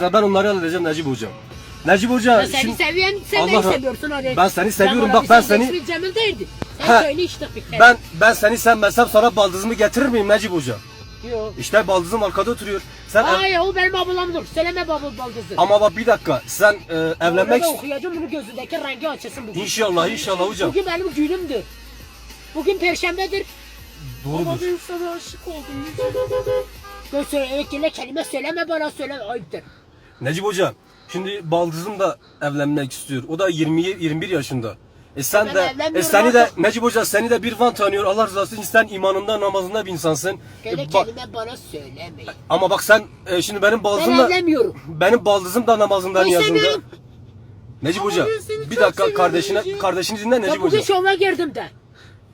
ben onları halledeceğim Necip hocam. Necip hoca Ben seni şimdi- seviyorum, sen Allah beni seviyorsun hadi. Ben seni seviyorum, bak ben sen seni- ismin Cemil değildi. Sen söyle işte bir kere. ben ben seni sevmezsem sana baldızımı getirir miyim Necip hoca? Yok. İşte baldızım arkada oturuyor. Sen Hayır o benim ablamdır. Söyleme babam baldızı. ama bak bir dakika sen e, evlenmek Orada okuyacağım bunu gözündeki rengi açılsın bugün. İnşallah inşallah hocam. Bugün benim günümdür. Bugün perşembedir. Doğrudur. ben sana aşık oldum. Göz söyle, kelime söyleme bana söyleme ayıptır. Necip hocam şimdi baldızım da evlenmek istiyor. O da 20 21 yaşında. E sen Ben de e seni de artık. Necip hoca seni de bir van tanıyor. Allah razı olsun. Sen imanında namazında bir insansın. Böyle E, bak- kelime bana söylemeyin. ama bak sen e, şimdi benim Ben baldızım da evlenmiyorum. benim baldızım da namazından Ben yazında. istemiyorum. Necip Ama hoca ben seni bir çok dakika seviyorum kardeşine Necip. kardeşini dinle Ya Necip bugün hoca. şova girdim de.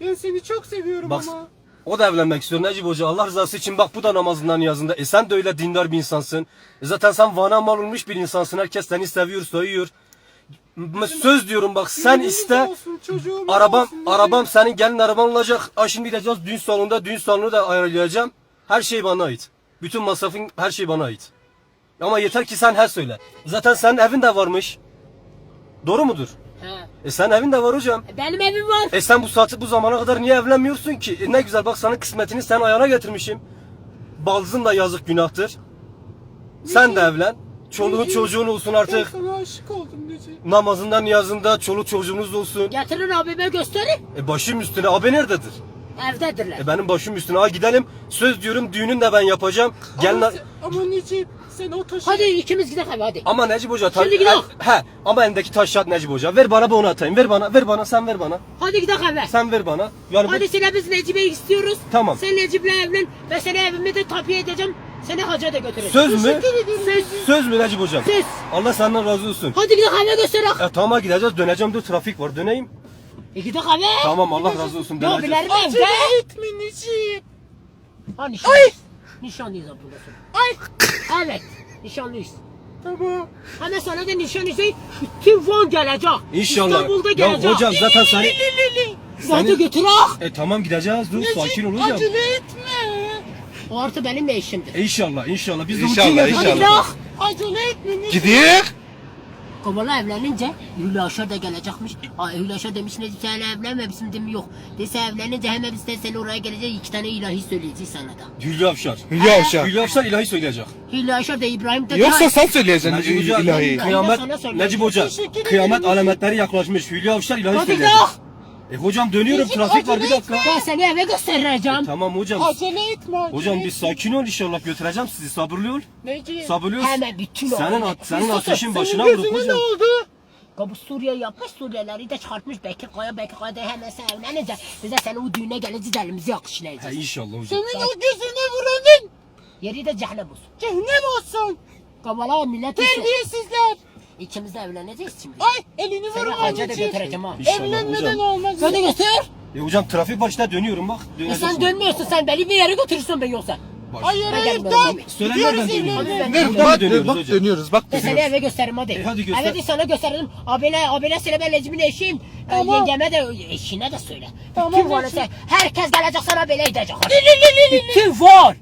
Ben seni çok seviyorum Bak ama. O da evlenmek istiyor Necip Hoca. Allah rızası için bak bu da namazından yazında. E sen de öyle dindar bir insansın. E zaten sen vana mal olmuş bir insansın. Herkes seni seviyor, sayıyor. Söz diyorum bak sen iste. olsun, Arabam arabam senin gelin araban olacak. Ha şimdi gideceğiz düğün salonunda düğün salonu da ayarlayacağım. Her şey bana ait. Bütün masrafın her şey bana ait. Ama yeter ki sen her söyle. Zaten senin evin de varmış. Doğru mudur? E sen evin de var hocam. Benim evim var. E sen bu saati bu zamana kadar niye evlenmiyorsun ki? E ne güzel bak sana kısmetini sen ayağına getirmişim. Baldızın da yazık günahtır. Sen de evlen. Çoluğun çocuğun olsun Ben artık. sana aşık oldum Necip. Namazından niyazında çoluk çocuğunuz olsun. Getirin abime gösterin. E başım üstüne abi nerededir? Evdedirler. E benim başım üstüne. Ha gidelim. Söz diyorum düğünün de ben yapacağım. Gel ama, sen- ama Necip sen o taşı... Hadi ikimiz gidelim hadi hadi. Ama Necip Hoca ta- Şimdi gidelim. He, he, ama elindeki taş at Necip Hoca. Ver bana bunu atayım. Ver bana. Ver bana. Sen ver bana. Hadi gidelim eve. Sen ver bana. Yani bu- Hadi seni biz Necip'e istiyoruz. Tamam. Sen Necip'le evlen. Ben seni evime de tapiye edeceğim. Seni hacca da götüreceğim. Söz mü? Söz. Söz mü Necip Hocam? Söz. Allah senden razı olsun. Hadi gidelim eve gösterelim. E tamam gideceğiz döneceğim dur trafik var döneyim. E gidelim eve. Tamam Allah razı olsun Ya döneceğiz. bilerim Acele evde. etme Necip. Ha nişanlıyız. Nişanlıyız ablasın. Ay. Evet. Nişanlıyız. Tamam. Hemen sana da nişanlıyız. Bütün Van gelecek. İnşallah. İstanbul'da Ya gelecek. hocam zaten sen... Hadi seni- götür ah. E tamam gideceğiz dur sakin ol hocam. Acele etme. O artı benim de işimdir. E, inşallah inşallah biz de İnşallah. Hadi İnşallah. gidelim. Acele etme Necip. Gidiyor. Kovala evlenince Hülya Aşar da gelecekmiş. Ay Hülya Aşar demiş ne sen evlenme bizim değil mi yok. Dese evlenince hemen biz de seni oraya geleceğiz iki tane ilahi söyleyeceğiz sana da. Hülya Avşar. Hülya Avşar. Hülya Avşar ilahi söyleyecek. Hülya Aşar da İbrahim de Yoksa sen söyleyeceksin Necip Hoca ilahi. De kıyamet. Necip Hoca kıyamet alametleri yaklaşmış. Hülya Avşar ilahi Hadi söyleyecek. E hocam dönüyorum Necip, trafik var bir acele dakika. Ben seni eve göstereceğim. Tamam hocam. Acele etme. Acele Hocam bir etme. sakin ol inşallah götüreceğim sizi sabırlı ol. Necip. Sabırlı ol. Hemen bütün Senin, aile. at- senin Mustafa, ateşin Senin başına vuruk gözüne ne hocam. oldu? Bu Suriye yapmış Suriyelileri de çıkartmış Bekir Kaya Bekir Kaya da hemen sen evlenince biz de seni o düğüne geleceğiz elimizi He yakışlayacağız. inşallah hocam. Senin o gözüne vuranın Yeri de cehennem olsun. cehennem olsun. Kavala millet Terbiyesizler. İkimiz de evleneceğiz şimdi. Ay elini Seni vurma hacca da götüreceğim ha. İnşallah Evlenmeden hocam. olmaz. Hadi götür. E hocam trafik başına dönüyorum bak. E sen dönmüyorsun sen beni bir yere götürürsün ben yoksa. Hayır Ben hayır. Söyle Gidiyoruz nereden dönüyoruz? evlenmeye. Bak, dönüyoruz bak hocam. dönüyoruz. Bak Ben seni dönüyoruz. eve gösteririm hadi. E, hadi göster. Evet sana gösteririm. Abine, abine söyle ben Necip'in eşiyim. Tamam. Yengeme de eşine de söyle. Tamam, Bütün var sen. Herkes gelecek sana böyle edecek. Bütün var.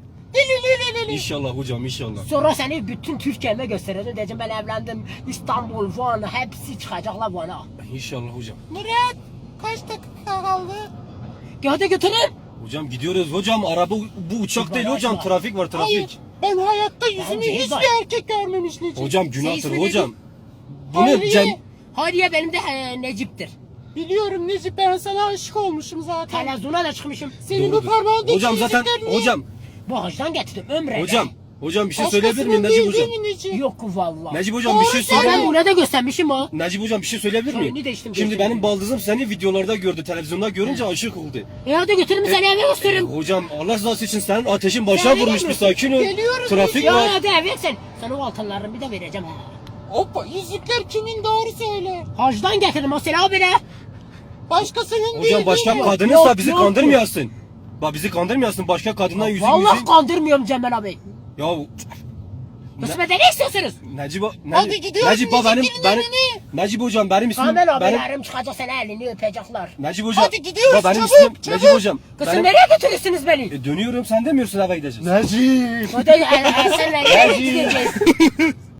İnşallah hocam inşallah. Sonra seni bütün Türkiye'me göstereceğim. Diyeceğim ben evlendim. İstanbul, Van hepsi çıkacaklar Van'a. İnşallah hocam. Murat kaç dakika kaldı? Hadi götürün. Hocam gidiyoruz hocam araba bu uçak değil hocam var. trafik var trafik. Hayır. Ben hayatta yüzümü Bence hiçbir var. erkek görmemiş Necip. Hocam günahtır ismi hocam. Bunu Hayriye. Cem Hayriye benim de he, Necip'tir. Biliyorum Necip ben sana aşık olmuşum zaten. Televizyona da çıkmışım. Senin bu Doğrudur. parmağındaki Hocam zaten yüzükler ne? hocam Bu hacdan getirdim ömrede. hocam hocam bir şey söyleyebilir Başkasının miyim Necip değil hocam? değil mi Necip? Yok vallahi. Necip hocam bir şey Doğru Ya söyle. ben buna da göstermişim o. Necip hocam bir şey söyleyebilir miyim? Değiştim, Şimdi değiştim. benim baldızım seni videolarda gördü, televizyonda görünce aşık oldu. E hadi götürün seni eve E, gösteririm. hocam Allah rızası için senin ateşin başa vurmuş bir geliyorsun. sakin ol. Geliyoruz Trafik Ya var. hadi eve sen. Sana o altınlarımı bir de vereceğim ha. Hoppa yüzükler kimin doğru söyle. Hacdan getirdim o seni abine. Başkasının değil Hocam başka Yok, bizi yok, kandırmayasın. Bak bizi kandırmayasın başka kadından yüzük Vallahi yüzük. kandırmıyorum Cemal abi. Ya Kısmete ne istiyorsunuz? Necip, Hadi Necip, gidiyoruz, Necip bak benim, Necip'in benim. Necip hocam benim ismim, Kamil benim, abilerim çıkacak seni elini öpecekler. Necip hocam, Hadi gidiyoruz, bak benim çabuk, ismim, çabuk. Necip hocam. Kızım benim- nereye götürürsünüz beni? E, dönüyorum sen demiyorsun eve gideceğiz. Necip. Hadi e, e, senle nereye gideceğiz?